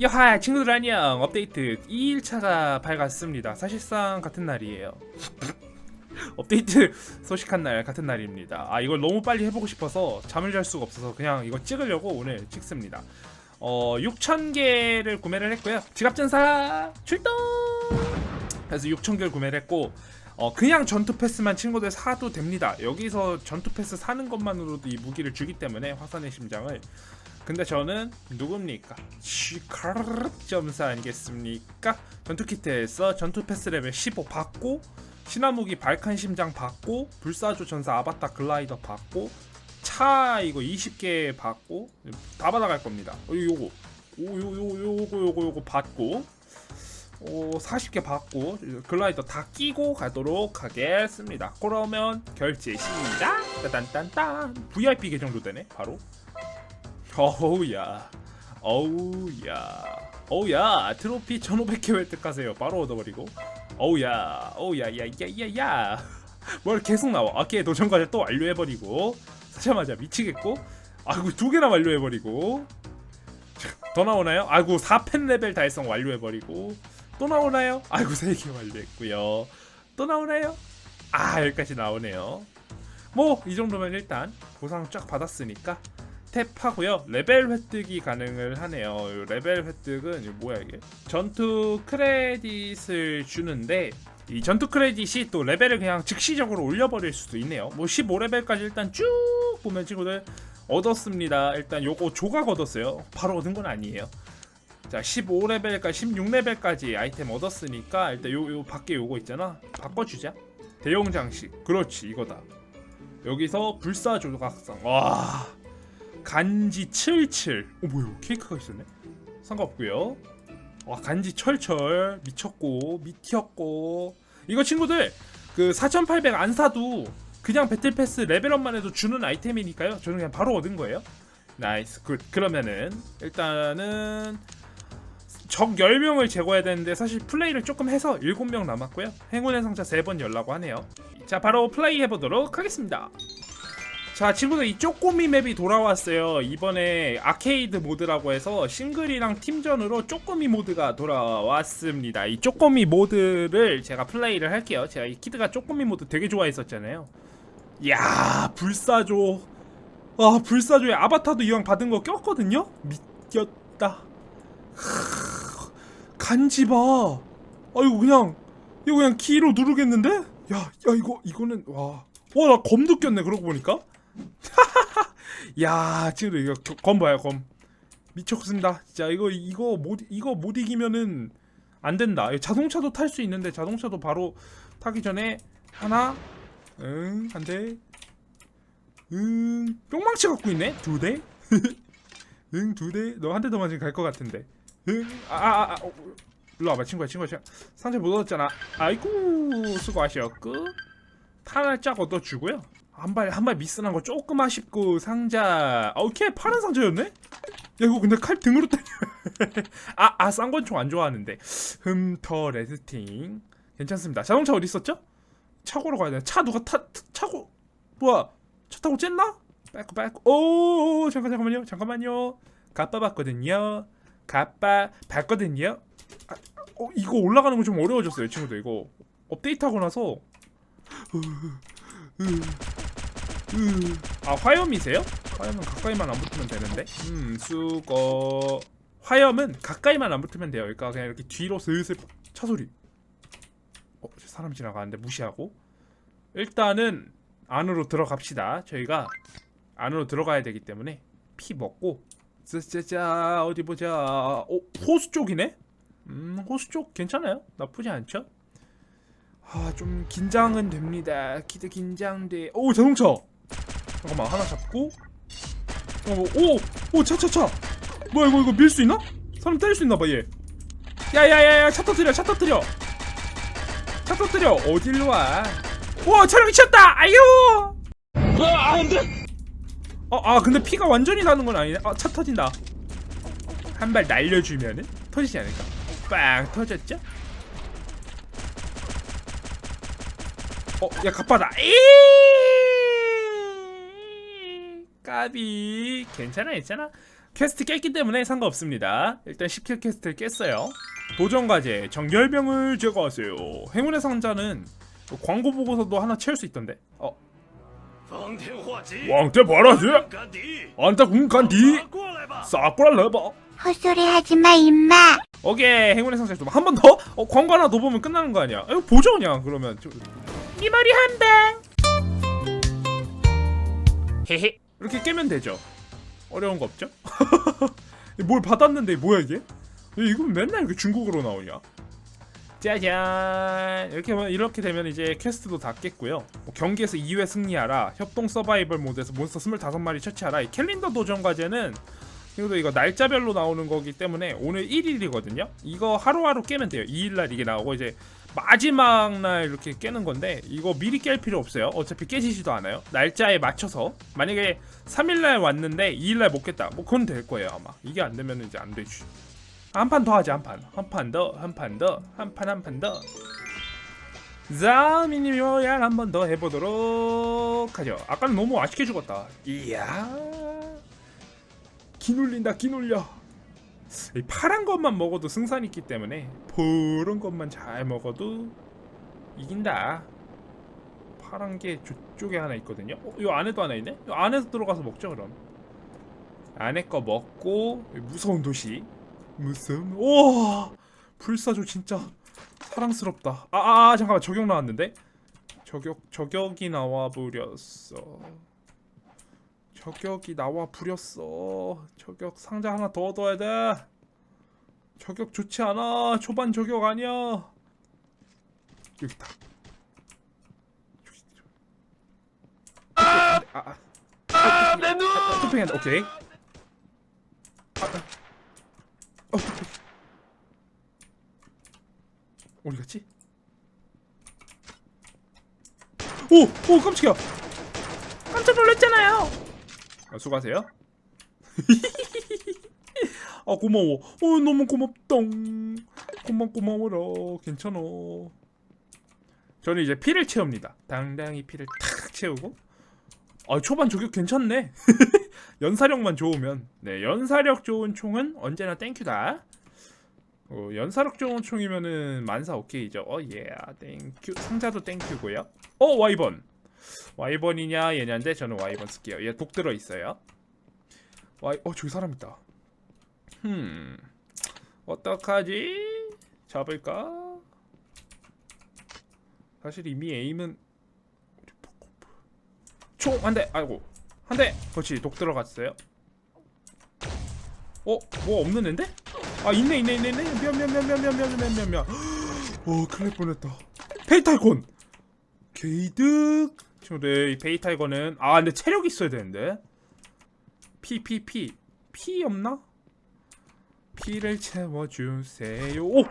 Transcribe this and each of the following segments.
여하 친구들 안녕 업데이트. 2일차가 밝았습니다. 사실상 같은 날이에요. 업데이트 소식한 날 같은 날입니다. 아 이걸 너무 빨리 해보고 싶어서 잠을 잘 수가 없어서 그냥 이거 찍으려고 오늘 찍습니다. 어 6,000개를 구매를 했고요. 지갑전사 출동! 그래서 6,000개를 구매를 했고 어 그냥 전투 패스만 친구들 사도 됩니다. 여기서 전투 패스 사는 것만으로도 이 무기를 주기 때문에 화산의 심장을 근데 저는 누굽니까? 시카르 점사 아니겠습니까? 전투 키트에서 전투 패스 레벨 15 받고 신화무기 발칸 심장 받고 불사조 전사 아바타 글라이더 받고 차 이거 20개 받고 다 받아갈 겁니다. 어, 요거 오요요 요거 요거 요거 받고 오 40개 받고 글라이더 다 끼고 가도록 하겠습니다. 그러면 결제 시작. 딴딴딴 VIP 계정도 되네 바로. 어우야. 어우야. 어우야 트로피 1500개 획득하세요. 바로 얻어버리고. 어우야 어우야 야야야야. 뭘 계속 나와. 아케 도전 과제 또 완료해버리고. 사자마자 미치겠고. 아이고 두 개나 완료해버리고. 더 나오나요? 아이고 4펜 레벨 달성 완료해버리고. 또 나오나요? 아이고 3개 완료했고요. 또 나오나요? 아 여기까지 나오네요. 뭐 이 정도면 일단 보상 쫙 받았으니까 탭하고요. 레벨 획득이 가능을 하네요. 요 레벨 획득은 뭐야 이게? 전투 크레딧을 주는데 이 전투 크레딧이 또 레벨을 그냥 즉시적으로 올려버릴 수도 있네요. 뭐 15레벨까지 일단 쭉 보면 친구들 얻었습니다. 일단 요거 조각 얻었어요. 바로 얻은 건 아니에요. 자 15레벨까지 16레벨까지 아이템 얻었으니까 일단 요, 요 밖에 요거 있잖아. 바꿔주자. 대용 장식. 그렇지 이거다. 여기서 불사 조각상 와 간지 77. 어 뭐야 케이크가 있었네. 상관없고요. 와 간지 철철 미쳤고 미튀었고 이거 친구들 그 4,800 안 사도 그냥 배틀 패스 레벨업만 해도 주는 아이템이니까요. 저는 그냥 바로 얻은 거예요. 나이스 굿. 그러면은 일단은 적 10명을 제거해야 되는데 사실 플레이를 조금 해서 7명 남았고요. 행운의 상자 3번 열라고 하네요. 자 바로 플레이 해보도록 하겠습니다. 자 친구들 이 쪼꼬미 맵이 돌아왔어요. 이번에 아케이드 모드라고 해서 싱글이랑 팀전으로 쪼꼬미 모드가 돌아왔습니다. 이 쪼꼬미 모드를 제가 플레이를 할게요. 제가 이 키드가 쪼꼬미 모드 되게 좋아했었잖아요. 야 불사조. 아 불사조의 아바타도 이왕 받은 거 꼈거든요? 미쳤다. 크, 간지 봐. 아 이거 그냥 이거 그냥 키로 누르겠는데? 야 야 이거 이거는 와 와 나 검도 꼈네 그러고 보니까 야 지금 이거 겨- 검 봐요 검. 미쳤습니다. 진짜 이거 이거 못 이거 못 이기면은 안 된다. 자동차도 탈 수 있는데 자동차도 바로 타기 전에 하나 응 한 대 응 뿅망치 갖고 있네? 두 대 응 두 대? 너 한 대 더 맞으면 갈 것 같은데. 응 아 아아 아, 어, 일로 와봐 친구야 친구야 친구야. 상자 못 얻었잖아. 아이고 수고하셨고. 탄을 쫙 얻어주고요 한발 한 발 미스난 거 조금 아쉽고 상자. 아, 오케이. 파란 상자였네? 야 이거 근데 칼 등으로 때려 아아 쌍권총 안 좋아하는데. 흠터 레드팅. 괜찮습니다. 자동차 어디 있었죠? 차고로 가야 돼차 누가 타 차고 뭐야? 차 타고 쨌나? 빠꾸 빠꾸 오 잠깐 잠깐만요. 잠깐만요. 가빠 봤거든요. 가빠 봤거든요. 아, 어, 이거 올라가는 거 좀 어려워졌어요 친구들. 이거 업데이트하고 나서 아 화염이세요? 화염은 가까이만 안 붙으면 되는데? 음 수거. 화염은 가까이만 안 붙으면 돼요. 그러니까 그냥 이렇게 뒤로 슬슬 차 소리. 어 사람 지나가는데 무시하고. 일단은 안으로 들어갑시다. 저희가 안으로 들어가야 되기 때문에 피 먹고. 짜자자 어디 보자. 어 호수 쪽이네? 음 호수 쪽 괜찮아요? 나쁘지 않죠? 아 좀 긴장은 됩니다. 기대 긴장돼. 오 자동차 잠깐만 하나 잡고. 어, 오오 차차차. 뭐야 이거 이거 밀 수 있나? 사람 때릴 수 있나 봐 얘. 야야야야 차 터뜨려 차 터뜨려. 차 터뜨려 어딜로 와와 차량 미쳤다! 아유! 어아 근데 피가 완전히 나는 건 아니네. 아 차 터진다. 한 발 날려주면은 터지지 않을까? 빵 터졌죠? 어, 야, 갑바다. 이 까비 괜찮아 괜찮아? 퀘스트 깼기 때문에 상관없습니다. 일단 10킬 퀘스트를 깼어요. 도전과제 정열병을 제거하세요. 행운의 상자는 광고 보고서도 하나 채울 수 있던데. 어. 왕태 바라지? 안타 군간디? 싸꾸라 레버 헛소리 하지마 임마. 오케이 행운의 상자 좀 한 번 더? 어, 광고 하나 더 보면 끝나는 거 아니야? 이거 보죠 그냥 그러면. 좀... 네 머리 한방. 헤헤. 이렇게 깨면 되죠 어려운 거 없죠? 뭘 받았는데 뭐야 이게? 이건 맨날 이렇게 중국어로 나오냐? 짜잔 이렇게 이렇게 되면 이제 퀘스트도 다 깼고요 뭐 경기에서 2회 승리하라 협동 서바이벌 모드에서 몬스터 25마리 처치하라 이 캘린더 도전 과제는 그리고 이거 날짜별로 나오는 거기 때문에 오늘 1일이거든요. 이거 하루하루 깨면 돼요. 2일날 이게 나오고 이제 마지막 날 이렇게 깨는 건데 이거 미리 깰 필요 없어요. 어차피 깨지지도 않아요. 날짜에 맞춰서 만약에 3일날 왔는데 2일날 못 깼다. 뭐 그건 될 거예요 아마. 이게 안 되면 이제 안 되지. 한 판 더 하자 한 판. 한 판 더, 한 판 더, 한 판 한 판 더. 자, 미니 로얄 한 번 더 해보도록 하죠. 아까는 너무 아쉽게 죽었다. 이야. 기눌린다 기눌려 이 파란 것만 먹어도 승산이 있기 때문에 푸른 것만 잘 먹어도 이긴다. 파란 게 저쪽에 하나 있거든요. 어, 이 안에도 하나 있네? 이 안에서 들어가서 먹죠 그럼. 안에 거 먹고 이 무서운 도시. 무서운 오 불사조 진짜 사랑스럽다. 아, 아, 아 잠깐만. 저격 나왔는데? 저격 저격이 나와 버렸어 저격이 나와 부렸어. 저격 상자 하나 더 얻어야 돼. 저격 좋지 않아. 초반 저격 아니야. 여기 있다. 아, 아, 아, 내 눈! 아, 토핑한다. 오케이. 아, 아. 어, 토핑. 어디 갔지? 오, 오, 깜짝이야. 깜짝 놀랐잖아요. 아, 수고하세요. 아 고마워. 어 너무 고맙다. 고마 고마워라. 괜찮아. 저는 이제 피를 채웁니다. 당당히 피를 탁 채우고. 아 초반 저격 괜찮네. 연사력만 좋으면. 네 연사력 좋은 총은 언제나 땡큐다. 어, 연사력 좋은 총이면은 만사 오케이죠. 어 예, 땡큐. 상자도 땡큐고요. 어 와이번. 와이번이냐 얘냐인데 저는 와이번 쓸게요. 얘 독 들어 있어요. 와이 어 저기 사람 있다. 흠 어떡하지? 잡을까? 사실 이미 에임은 총 한 대 아이고 한 대 그렇지 독 들어갔어요. 어? 뭐 없는 앤데? 아 있네 있네 있네 있네 미안 미안 미안 미안 미안 미안 미안 미안 미안 어 큰일 날 뻔했다 페이탈콘 게이득 친구들 이 페이탈건은 아 근데 체력 있어야 되는데 피피 없나? 피를 채워주세요 오!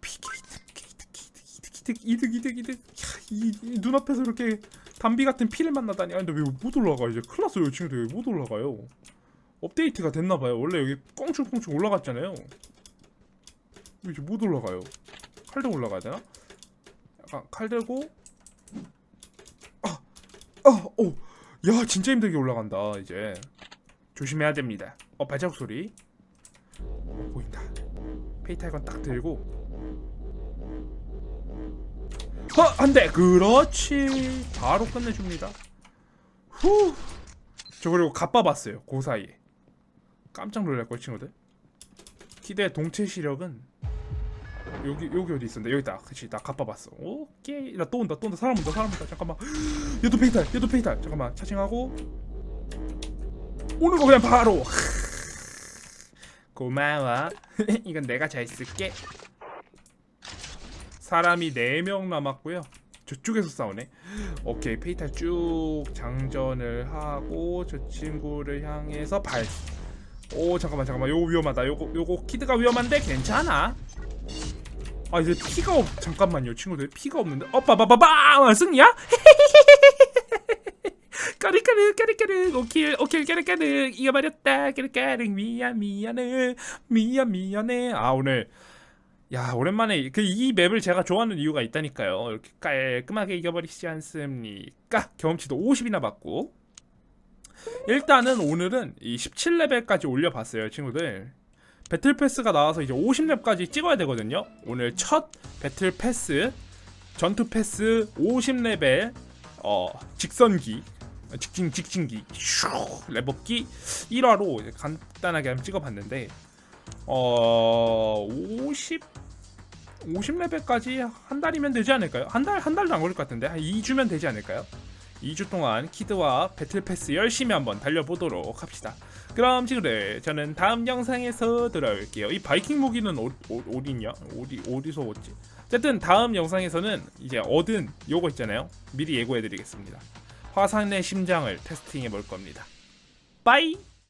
피 게이득 게이득 게이득 이득 이득 이득 이득 야, 이, 이 눈앞에서 이렇게 담비 같은 피를 만나다니 아 근데 왜 못 올라가 이제 큰일 났어요 이 친구들 왜 못 올라가요 업데이트가 됐나봐요 원래 여기 꽁충꽁충 올라갔잖아요 왜 이제 못 올라가요 칼 들고 올라가야 되나? 약간 칼 들고 아, 오, 야, 진짜 힘들게 올라간다 이제. 조심해야 됩니다. 어, 발자국 소리. 어, 보인다. 페이탈건 딱 들고. 어, 한 대. 그렇지. 바로 끝내줍니다. 후. 저 그리고 갑바봤어요. 그 사이에. 깜짝 놀랄 걸 친구들. 기대 동체 시력은 여기 여기 어디 있었는데? 여기 있다. 그치 나 갑바봤어. 오케이. 나 또 온다 또 온다. 사람 온다 사람 온다. 잠깐만. 얘도 페이탈 얘도 페이탈. 잠깐만. 차징하고. 오는 거 그냥 바로. 고마워. 이건 내가 잘 쓸게. 사람이 4명 남았고요. 저쪽에서 싸우네. 오케이. 페이탈 쭉 장전을 하고 저 친구를 향해서 발오 잠깐만 잠깐만. 요거 위험하다. 요거 요거 키드가 위험한데 괜찮아 아 이제 피가 없 잠깐만요 친구들. 피가 없는데? 어 빠바바바 승리야? 까르까르 까르까르. 오킬 오킬 까르까르. 이겨버렸다. 까르까르. 미안 미안해 미안 미안해 아 오늘. 야 오랜만에 그 이 맵을 제가 좋아하는 이유가 있다니까요. 이렇게 깔끔하게 이겨버리지 않습니까? 경험치도 50이나 받고. 일단은 오늘은 이 17레벨까지 올려봤어요 친구들 배틀 패스가 나와서 이제 50렙까지 찍어야 되거든요 오늘 첫 배틀 패스 전투 패스 50레벨 어 직선기 직진 직진기 슈 랩업기 1화로 간단하게 한번 찍어봤는데 어 50 50레벨까지 한 달이면 되지 않을까요? 한 달 한 달도 안 걸릴 것 같은데 한 2주면 되지 않을까요? 2주 동안 키드와 배틀 패스 열심히 한번 달려보도록 합시다. 그럼 친구들 저는 다음 영상에서 돌아올게요. 이 바이킹 무기는 어, 어, 어디냐? 어디 어디서 얻지? 어쨌든 다음 영상에서는 이제 얻은 요거 있잖아요. 미리 예고해드리겠습니다. 화산의 심장을 테스팅해 볼 겁니다. 빠이.